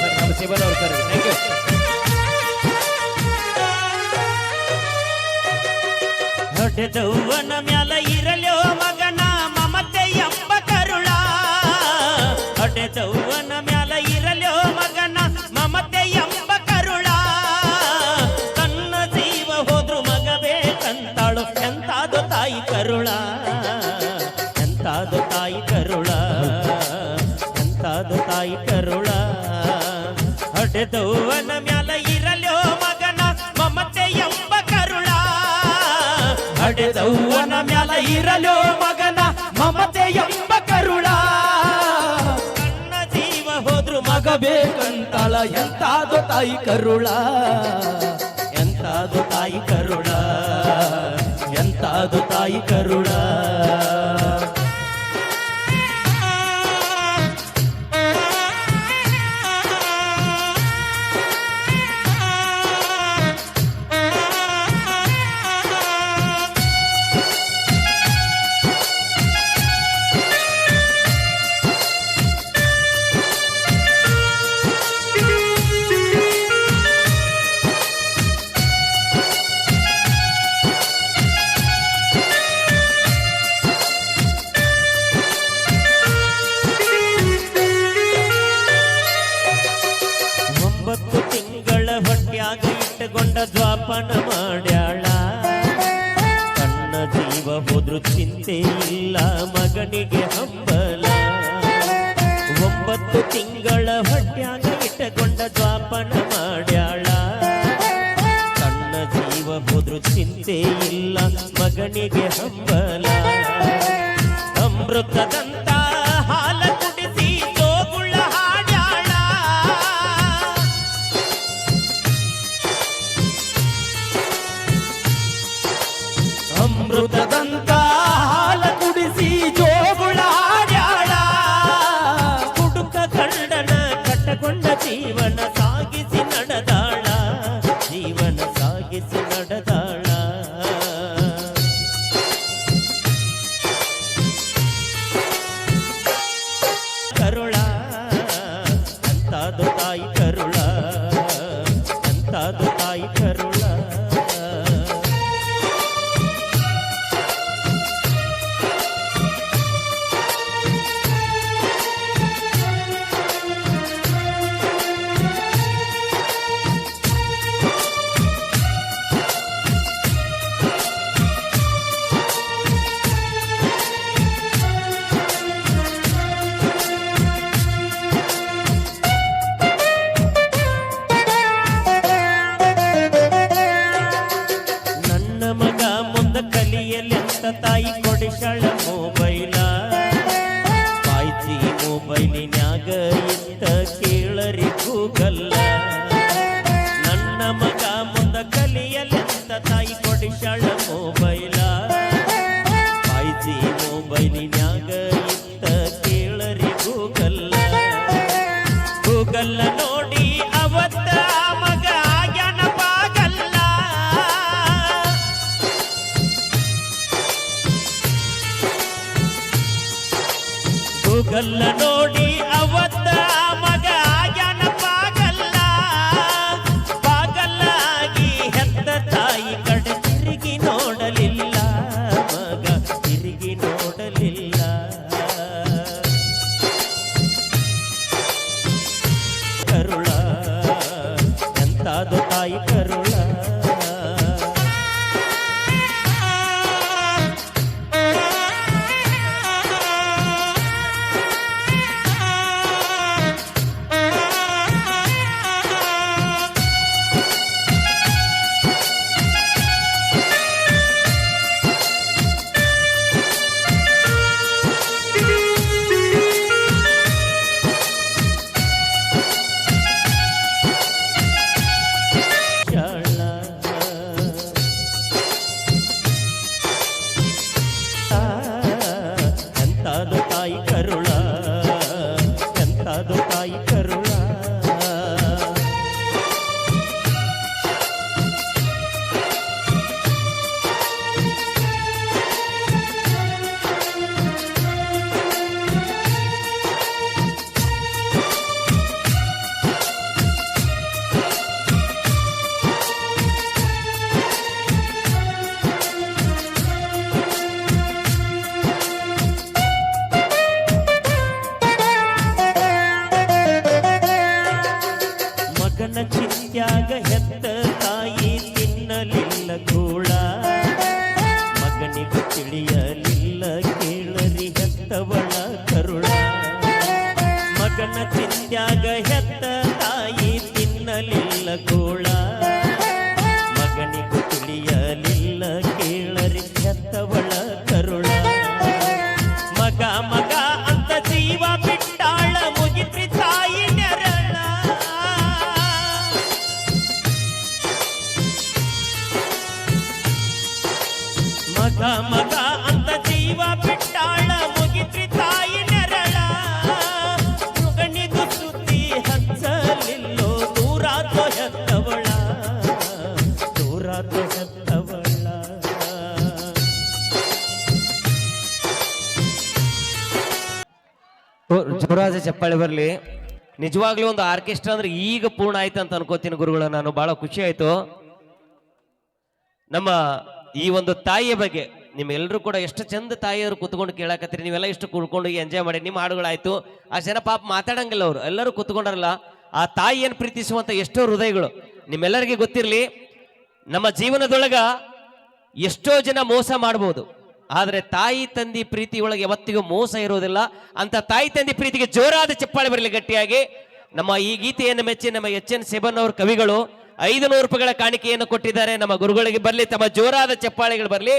Sir, ನಮ್ಮ ಅವ್ರ sir. Thank you ಹೊಡೆದವ್ವನ ಮ್ಯಾಲ ಇರಲ್ಯೋ ಮಗನ, ಮಮತೆ ಎಂಬ ಕರುಳ ಹೊಡೆದವ್ವನ ಮ್ಯಾಲ ಇರಲ್ಯೋ ಮಗನ, ಮಮತೆ ಎಂಬ ಕರುಳ ತನ್ನ ಜೀವ ಹೋದ್ರು ಮಗ ಬೇಕಂತಾಳು ಎಂತಾದು ತಾಯಿ ಕರುಳ ಎಂತಾದು ತಾಯಿ ಕರುಳ ಎಂತಾದು ತಾಯಿ ಕರುಳ ಹೊಡೆದವ್ವನ ಮ್ಯಾಲ ಇರಲ್ಯೋ ಮಗನ? ಮಮತೆ ಎಂಬ ಕರುಳ ಹಡೆದವ್ವನ ಮ್ಯಾಲ ಇರಲ್ಯೋ ಮಗನ? ಮಮತೆ ಎಂಬ ಕರುಳ ಕಣ್ಣ ಜೀವ ಹೋದ್ರು ಮಗ ಬೇಕಂತಾಳ ಎಂತಾದು ತಾಯಿ ಕರುಳ ಎಂತಾದು ತಾಯಿ ಕರುಳ ಎಂತಾದು ತಾಯಿ ಕರುಳ ದ್ವಾಪನ ಮಾಡ್ಯಾಳ. ಕಣ್ಣ ಜೀವ ಹೋದ್ರು ಚಿಂತೆ ಇಲ್ಲ, ಮಗನಿಗೆ ಹಂಬಲ. ಒಂಬತ್ತು ತಿಂಗಳ ಹೊಟ್ಯಾಗ ಇಟ್ಟುಕೊಂಡ ದ್ವಾಪನ ಮಾಡ್ಯಾಳ. ಕಣ್ಣ ಜೀವ ಹೋದ್ರು ಚಿಂತೆ ಇಲ್ಲ, ಮಗನಿಗೆ ಹಂಬಲ. ಅಮೃತದಂತ ಕರುಳ ಗೂಗಲ್ಲ ನೋಡಿ ಅವತ್ತ ಮಗ ಜನಪಾಗಲ್ಲ ಗೂಗಲ್ಲ ತ್ಯಾಗ ಹೆತ್ತ ತಾಯಿ ತಿನ್ನಲಿಲ್ಲ ಕೂಳ ಮಗನಿಗೂ ತಿಳಿಯಲಿಲ್ಲ ಕೇಳರಿ ಹೆತ್ತವಳ ಕರುಳ. ಮಗನ ತಿಂತ್ಯಾಗ ಹೆತ್ತ ತಾಯಿ ತಿನ್ನಲಿಲ್ಲ ಕೂಳ ಮಗನಿಗೂ ತಿಳಿಯಲಿಲ್ಲ ಕೇಳರಿ ಹೆತ್ತವಳ ಕರುಳ. ಮಗ ಮಗ ಮಗ ಅಂತ ಜೀವ ಬಿಟ್ಟಾಳ, ಮುಗಿತ್ರಿ ತಾಯಿ ನೆರಳ. ಮಗನಿಗೂ ಸುದ್ದಿ ಹಚ್ಚಲಿಲ್ಲೋ ದೂರಾತೋ ಹೆತ್ತವಳ ದೂರಾತೋ ಹೆತ್ತವಳ ಜೋರಾದ ಚಪ್ಪಾಳೆ ಬರಲಿ. ನಿಜವಾಗ್ಲೂ ಒಂದು ಆರ್ಕೆಸ್ಟ್ರಾ ಅಂದ್ರೆ ಈಗ ಪೂರ್ಣ ಆಯ್ತು ಅಂತ ಅನ್ಕೋತೀನಿ ಗುರುಗಳ, ನಾನು ಬಹಳ ಖುಷಿ ಆಯ್ತು. ನಮ್ಮ ಈ ಒಂದು ತಾಯಿಯ ಬಗ್ಗೆ ನಿಮ್ಮೆಲ್ಲರೂ ಕೂಡ ಎಷ್ಟು ಚಂದ ತಾಯಿಯವರು ಕೂತ್ಕೊಂಡು ಕೇಳಾಕತ್ತೀರಿ. ನೀವೆಲ್ಲ ಇಷ್ಟು ಕುಡ್ಕೊಂಡು ಎಂಜಾಯ್ ಮಾಡಿ ನಿಮ್ಮ ಹಾಡುಗಳಾಯ್ತು. ಆ ಜನ ಪಾಪ ಮಾತಾಡಂಗಿಲ್ಲ ಅವರು. ಎಲ್ಲರೂ ಕುತ್ಕೊಂಡಾರಲ್ಲ, ಆ ತಾಯಿಯನ್ನು ಪ್ರೀತಿಸುವಂತ ಎಷ್ಟೋ ಹೃದಯಗಳು ನಿಮ್ಮೆಲ್ಲರಿಗೆ ಗೊತ್ತಿರಲಿ. ನಮ್ಮ ಜೀವನದೊಳಗ ಎಷ್ಟೋ ಜನ ಮೋಸ ಮಾಡ್ಬೋದು. ಆದರೆ ತಾಯಿ ತಂದಿ ಪ್ರೀತಿ ಒಳಗೆ ಯಾವತ್ತಿಗೂ ಮೋಸ ಇರೋದಿಲ್ಲ. ಅಂತ ತಾಯಿ ತಂದಿ ಪ್ರೀತಿಗೆ ಜೋರಾದ ಚಪ್ಪಾಳೆ ಬರಲಿ ಗಟ್ಟಿಯಾಗಿ. ನಮ್ಮ ಈ ಗೀತೆಯನ್ನು ಮೆಚ್ಚಿ ನಮ್ಮ ಎಚ್ ಎನ್ ಸೇಬನ್ ಅವ್ರ ಕವಿಗಳು ಐದು ನೂರು ರೂಪಾಯಿಗಳ ಕಾಣಿಕೆಯನ್ನು ಕೊಟ್ಟಿದ್ದಾರೆ. ನಮ್ಮ ಗುರುಗಳಿಗೆ ಬರಲಿ ತಮ್ಮ ಜೋರಾದ ಚಪ್ಪಾಳೆಗಳು ಬರಲಿ.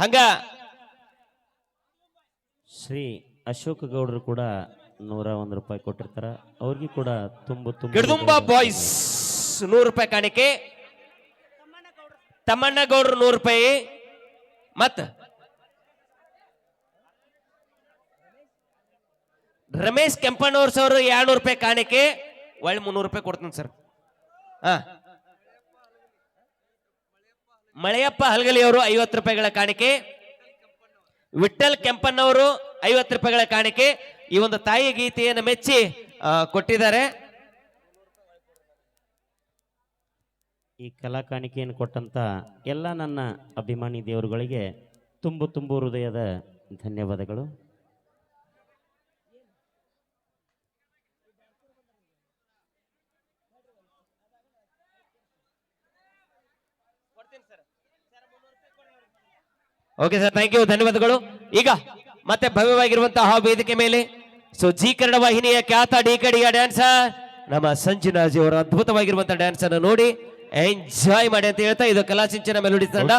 ಹಂಗ ಶ್ರೀ ಅಶೋಕ್ ಗೌಡರು ಕೂಡ ನೂರ ಒಂದು ರೂಪಾಯಿ ಕೊಟ್ಟಿರ್ತಾರ. ಅವ್ರಿಗೆ ಕೂಡ ತುಂಬು ತುಂಬ ಬಾಯ್ಸ್ ನೂರು ರೂಪಾಯಿ ಕಾಣಿಕೆ. ತಮ್ಮಣ್ಣ ಗೌಡ್ರು ನೂರು ರೂಪಾಯಿ. ಮತ್ತ ರಮೇಶ್ ಕೆಂಪಣ್ಣವ್ರ ಸರ್ ಎರಡ್ನೂರು ರೂಪಾಯಿ ಕಾಣಿಕೆ. ಒಳ್ಳೆ ಮುನ್ನೂರು ರೂಪಾಯಿ ಕೊಡ್ತೀನಿ ಸರ್. ಹಾ. ಮಳೆಯಪ್ಪ ಹಲ್ಗಲಿ ಅವರು ಐವತ್ತು ರೂಪಾಯಿಗಳ ಕಾಣಿಕೆ. ವಿಠಲ್ ಕೆಂಪಣ್ಣವರು ಐವತ್ತು ರೂಪಾಯಿಗಳ ಕಾಣಿಕೆ. ಈ ಒಂದು ತಾಯಿ ಗೀತೆಯನ್ನು ಮೆಚ್ಚಿ ಕೊಟ್ಟಿದ್ದಾರೆ. ಈ ಕಲಾ ಕಾಣಿಕೆಯನ್ನು ಕೊಟ್ಟಂತ ಎಲ್ಲ ನನ್ನ ಅಭಿಮಾನಿ ದೇವರುಗಳಿಗೆ ತುಂಬು ತುಂಬು ಹೃದಯದ ಧನ್ಯವಾದಗಳು. ಓಕೆ ಸರ್ ಥ್ಯಾಂಕ್ ಯು ಧನ್ಯವಾದಗಳು. ಈಗ ಮತ್ತೆ ಭವ್ಯವಾಗಿರುವಂತಹ ವೇದಿಕೆ ಮೇಲೆ ಸೊ ಜಿ ಕನ್ನಡ ವಾಹಿನಿಯ ಖ್ಯಾತ ಡಿ ಕಡಿಯ ಡ್ಯಾನ್ಸರ್ ನಮ್ಮ ಸಂಜಿನಾಜಿ ಅವರ ಅದ್ಭುತವಾಗಿರುವಂತಹ ಡ್ಯಾನ್ಸ್ ಅನ್ನು ನೋಡಿ ಎಂಜಾಯ್ ಮಾಡಿ ಅಂತ ಹೇಳ್ತಾ ಇದು ಕಲಾಸಿಂಚನ ಮೆಲೋಡಿ ತಂಡ.